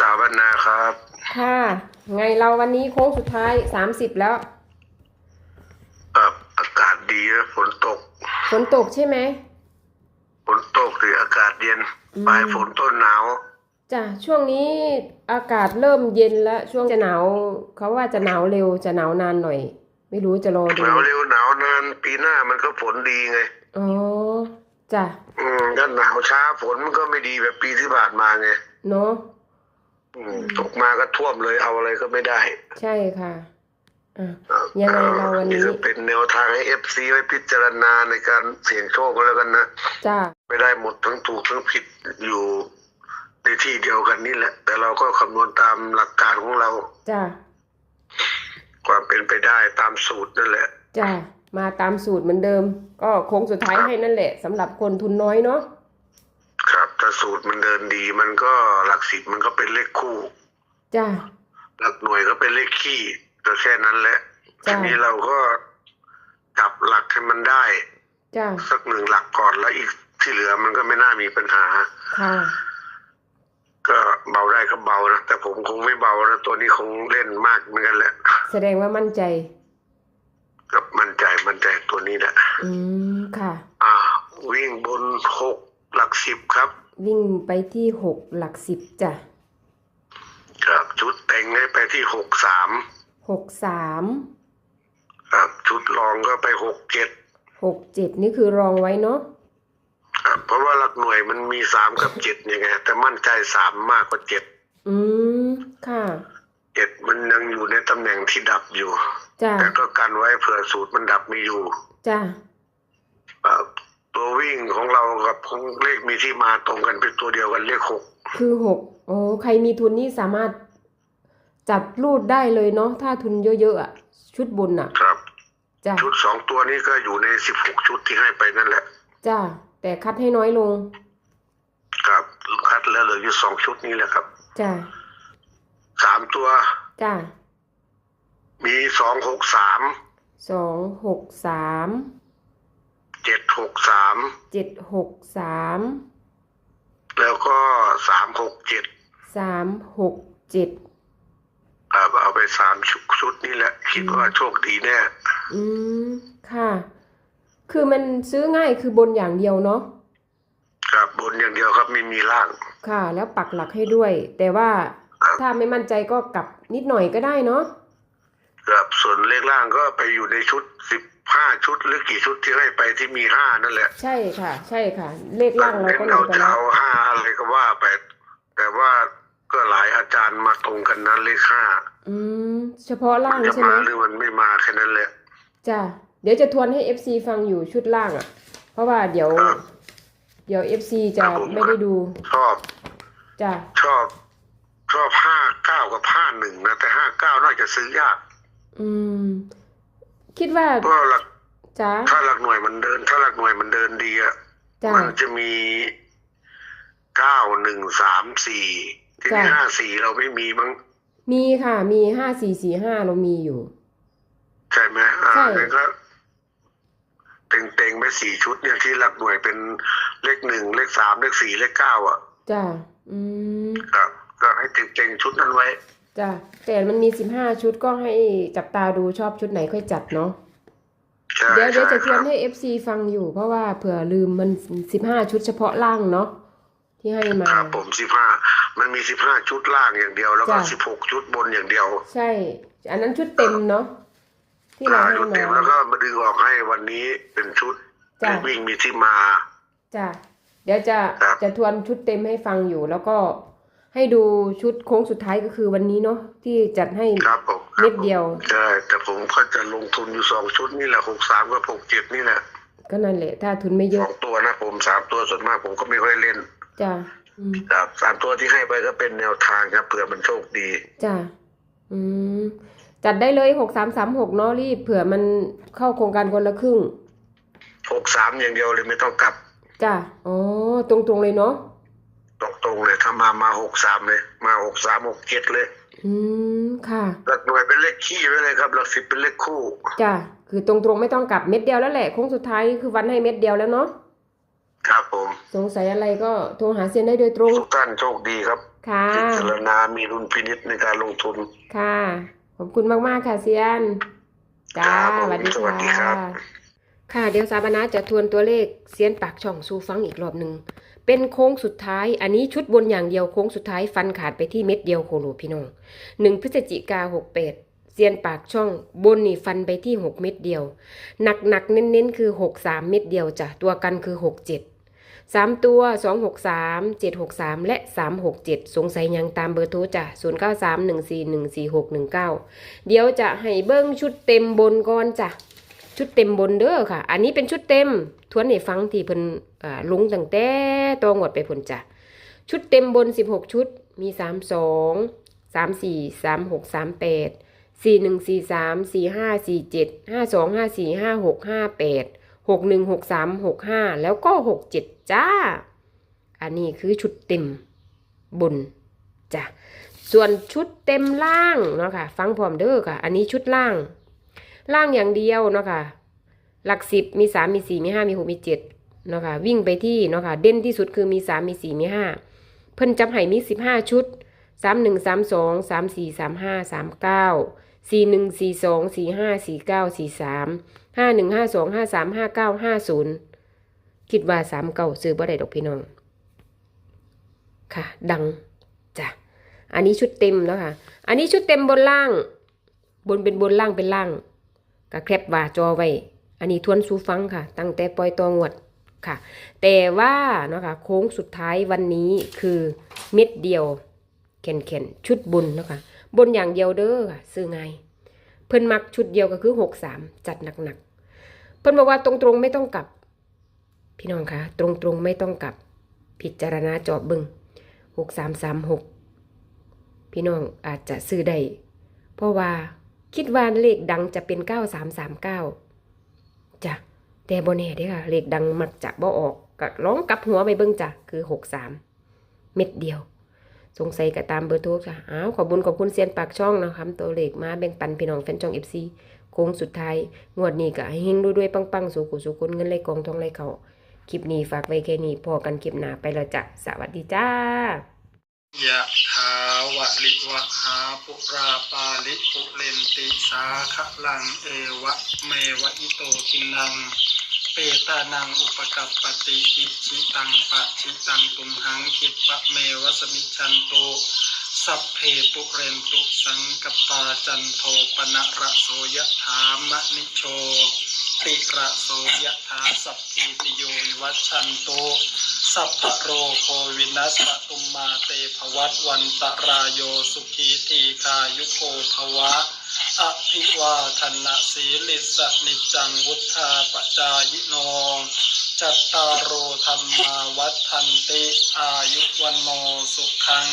สาวบรรณาครับ ค่ะ ไงเราวันนี้โค้งสุดท้ายสามสิบแล้วครับอากาศดีนะฝนตก ฝนตกใช่ไหมฝนตกหรืออากาศเย็นอืมปลายฝนต้นหนาวจ้ะช่วงนี้อากาศเริ่มเย็นแล้ว ช่วงจะหนาวเขาว่าจะหนาวเร็วจะหนาวนานหน่อย ไม่รู้จะรอดูหนาวเร็วหนาวนานปีหน้ามันก็ฝนดีไงอ๋อจ้ะอืมถ้าหนาวช้าฝนมันก็ไม่ดีแบบปีที่ผ่านมาไงเนาะอืม ตกมาก็ท่วมเลยเอาอะไรก็ไม่ได้ ใช่ค่ะอะอะยังไงเราวันนี้ก็เป็นแนวทางให้เอฟซีไว้พิจารณาในการเสี่ยงโชคก็แล้วกันนะจ้ะไม่ได้หมดทั้งถูกทั้งผิดอยู่ในที่เดียวกันนี่แหละ แต่เราก็คำนวณตามหลักการของเรา จ้ะความเป็นไปได้ตามสูตรนั่นแหละ จ้ะมาตามสูตรเหมือนเดิม ก็โค้งสุดท้ายให้นั่นแหละสำหรับคนทุนน้อยเนาะครับ ถ้าสูตรมันเดินดี มันก็หลักสิบมันก็เป็นเลขคู่จ้ะหลักหน่วยก็เป็นเลขขี้ก็แค่นั้นแหละจ้ะทีนี้เราก็จับหลักให้มันได้จ้ะสักหนึ่งหลักก่อนแล้วอีกที่เหลือมันก็ไม่น่ามีปัญหาค่ะก็เบาได้ก็เบานะแต่ผมคงไม่เบานะตัวนี้คงเล่นมากเหมือนกันแหละ แสดงว่ามั่นใจก็มั่นใจมั่นใจตัวนี้แหละ อืมค่ะ อ่า วิ่งบนหกหลักสิบครับ วิ่งไปที่หกหลักสิบจ้ะครับชุดแต่งให้ไปที่หกสามหกสามครับชุดรองก็ไปหกเจ็ดหกเจ็ดนี่คือรองไว้เนาะครับเพราะว่าหลักหน่วยมันมีสามกับเจ็ดยังไง แต่มั่นใจสามมากกว่าเจ็ดอืม ค่ะ เจ็ดมันยังอยู่ในตำแหน่งที่ดับอยู่จ้ะแต่ก็กันไว้เผื่อสูตรมันดับไม่อยู่จ้ะครับ ตัววิ่งของเรากับของเลขมีที่มาตรงกันเป็นตัวเดียวกันเลขหกคือหกโอ้ใครมีทุนนี่สามารถจับรูดได้เลยเนาะถ้าทุนเยอะๆอะ ชุดบนอะ ครับ จ้ะ ชุดสองตัวนี้ก็อยู่ในสิบหกชุดที่ให้ไปนั่นแหละ จ้ะ แต่คัดให้น้อยลง ครับคัดแล้วเหลืออยู่สองชุดนี้แหละครับจ้ะ สามตัวจ้ะมีสองหกสามสองหกสาม เจ็ดหกสามเจ็ดหกสามแล้วก็สามหกเจ็ดสามหกเจ็ดครับเอาไปสามชุดชุดนี่แหละ คิดว่าโชคดีแน่ อืม ค่ะ คือมันซื้อง่ายคือบนอย่างเดียวเนาะครับบนอย่างเดียวครับไม่มีล่าง ค่ะ แล้วปักหลักให้ด้วย แต่ว่าครับถ้าไม่มั่นใจก็กลับนิดหน่อยก็ได้เนาะครับส่วนเลขล่างก็ไปอยู่ในชุดสิบ ห้าชุดหรือกี่ชุดที่ให้ไปที่มีห้านั่นแหละ ใช่ค่ะ ใช่ค่ะ เลขล่างเราก็เรานำไปจะแล้วเอาห้าอะไรก็ว่าไป แต่ว่าก็หลายอาจารย์มาตรงกันนั้นเลขห้าอืมเฉพาะล่างจะใช่ไหมมาหรือมันไม่มาแค่นั้นแหละจ้ะเดี๋ยวจะทวนให้ FC ฟังอยู่ชุดล่างอะ่ะ เพราะว่าเดี๋ยวครับเดี๋ยว FC จะครับผมไม่ได้ดู ชอบจ้ะชอบ ชอบห้าเก้ากับห้าหนึ่งนะแต่ห้าเก้าน่าจะซื้อยาก อืม คิดว่าเพราะหลักจ้ะถ้าหลักหน่วยมันเดิน ถ้าหลักหน่วยมันเดินดีอะจ้ะมันจะมีเก้าหนึ่งสามสี่ที่นี่จ้ะห้าสี่เราไม่มีมั้งมีค่ะ มีห้าสี่สี่ห้าเรามีอยู่ ใช่ไหมอ่าใช่แล้วก็เต็งเต็งๆไปสี่ชุดเนี่ยที่หลักหน่วยเป็นเลขหนึ่งเลขสามเลขสี่เลขเก้าอะ จ้ะอืมครับก็ให้เต็งเต็งๆชุดนั้นไว้ จ้ะแต่มันมีสิบห้าชุดก็ให้จับตาดูชอบชุดไหนค่อยจัดเนาะใช่เดี๋ยวเดี๋ยวจะทใช่วนครับให้ FC ฟังอยู่เพราะว่าเผื่อลืมมันสิบห้าชุดเฉพาะล่างเนาะที่ให้มา ครับผมสิบห้ามันมีสิบห้าชุดล่างอย่างเดียว แล้วก็จ้ะ สิบหกชุดบนอย่างเดียวใช่ อันนั้นชุดเต็มเนาะที่เราอ่าให้ชุดมาเต็มแล้วก็มาดึงออกให้วันนี้เป็นชุดจ้ะ ที่วิ่งมีที่มา จ้ะเดี๋ยวจะครับ จะทวนชุดเต็มให้ฟังอยู่ แล้วก็ ให้ดูชุดโค้งสุดท้ายก็คือวันนี้เนาะที่จัดให้ครับผมครับเม็ดเดียวใช่แต่ผมก็จะลงทุนอยู่สองชุดนี่แหละหกสามกับหกเจ็ดนี่แหละก็นั่นแหละ ถ้าทุนไม่เยสอะองตัวนะผมสามตัวส่วนมากผมก็ไม่ค่อยเล่นจ้ะอืมครับสามตัวที่ให้ไปก็เป็นแนวทางครับเผื่อมันโชคดี จ้ะอืมจัดได้เลยหกสามสามหกเนาะรีบเผื่อมันเข้าโครงการคนละครึ่งหกสามอย่างเดียวเลยไม่ต้องกลับจ้ะอ๋อตรงๆเลยเนาะ ตรงๆเลยถ้ามามาหกสามเลย มาหกสามหกเจ็ดเลย อืมค่ะหลักหน่วยเป็นเลขขี้ไว้เลยครับ หลักสิบเป็นเลขคู่จ้ะคือตรงๆไม่ต้องกลับเม็ดเดียวแล้วแหละโค้งสุดท้ายคือวันให้เม็ดเดียวแล้วเนาะครับผม สงสัยอะไรก็โทรหาเซียนได้โดยตรง ทุกท่านโชคดีครับ ค่ะพิจารณามีดุลพินิจในการลงทุน ค่ะ ขอบคุณมากๆค่ะเซียน จ้าครับผมสวัสดีสวัสดีครัค่ะบ ค่ะเดี๋ยวสาบานาจะทวนตัวเลขเซียนปากช่องสู่ฟังอีกรอบหนึ่ง เป็นโค้งสุดท้าย อันนี้ชุดบนอย่างเดียวโค้งสุดท้ายฟันขาดไปที่เม็ดเดียวโคโลพี่น้องหนึ่งพฤศจิกาหกแปดเซียนปากช่องบนนี่ฟันไปที่หกเม็ดเดียว หนักหนักๆเน้นๆคือหกสามเม็ดเดียวจ้ะตัวกันคือหกเจ็ดสามตัวสองหกสามเจ็ดหกสามและสามหกเจ็ดสงสัยยังตามเบอร์โทรจ้ะศูนย์เก้าสามหนึ่งสี่หนึ่งสี่หกหนึ่งเก้าเดี๋ยวจะให้เบิ้งชุดเต็มบนก่อนจ้ะ ชุดเต็มบนเด้อค่ะ อันนี้เป็นชุดเต็ม ทวนให้ฟังที่เพิ่นลุงตั้งแต่ตัวงวดไปพุ่นจ้ะ ชุดเต็มบน 16 ชุด มี 32 34 36 38 41 43 45 47 52 54 56 58 61 63 65 แล้วก็ 67 จ้า อันนี้คือชุดเต็มบนจ้ะ ส่วนชุดเต็มล่างเนาะค่ะ ฟังพร้อมเด้อค่ะ อันนี้ชุดล่าง ล่างอย่างเดียวเนาะค่ะ หลักสิบมีสามมีสี่มีห้ามีหกมีเจ็ดเนาะค่ะวิ่งไปที่เนาะค่ะเด่นที่สุดคือมีสามมีสี่มีห้าเพิ่นจับให้มีสิบห้าชุดสามหนึ่งสามสองสามสี่สามห้าสามเก้าสี่หนึ่งสี่สองสี่ห้าสี่เก้าสี่สามห้าหนึ่งห้าสองห้าสามห้าเก้าห้าศูนย์คิดว่าสามเก้าซื้อบ่ได้ดอกพี่น้อง ค่ะ ดังจ้ะอันนี้ชุดเต็มเนาะค่ะ อันนี้ชุดเต็มบนล่าง บนเป็นบนล่างเป็นล่าง ก็แคปว่าจอไว้ อันนี้ทวนสูฟังค่ะ ตั้งแต่ปล่อยตัวงวดค่ะ แต่ว่าเนาะค่ะโค้งสุดท้ายวันนี้คือเม็ดเดียวเข็นเข็นชุดบนเนาะค่ะบนอย่างเดียวเด้อค่ะซื้อไงเพิ่นมักชุดเดียวก็คือหกสามจัดหนักๆเพิ่นบอกว่าตรงๆไม่ต้องกลับ พี่น้องคะตรงๆไม่ต้องกลับ พิจารณาจอบบึงหกสามสามหกพี่น้องอาจจะซื้อได้เพราะว่า คิดว่าเลขดังจะเป็น9339จ้ะแต่บนแน่เด้ค่ะ เลขดังมักจะบ่ออกก็ร้องกลับหัวไปเบิ่งจ้ะคือ63เม็ดเดียว สงสัยก็ตามเบอร์โทรจ้ะอ้าวขอบุญขอบคุณเซียนปากช่องนะครับตัวเลขมาแบ่งปันพี่น้องแฟนช่อง FC โค้งสุดท้าย งวดนี้ก็เฮงด้วยๆปังๆ สู่กุสู่คนเงินไหลกองทองไหลเขาคลิปนี้ฝากไว้แค่นี้พอกันคลิปหน้าไปแล้วจ้ะสวัสดีจ้า ยะถาวะลิวะหาปุราปาลิปุเรนติสาขะลังเอวะเมวะอิโตทินัง เปตานังอุปกัปปติอิชิตังปะชิตังตุมหังคิปะเมวะสมิชันโตสัพเพปุเรนตุสังกปาจันโทปนะระโสยะถามะนิโชติระโสยะถาสัพพิติโยวัชันโต สัพพโรโควินัสปตุมมาเตภวัตวันตรายโยสุขีทีคายุโกภวะ อภิวาทนะสีลิสนิจังวุธาปจายโนจัตตารโอธรรมาวัฏทันติ อายุวันโนสุขัง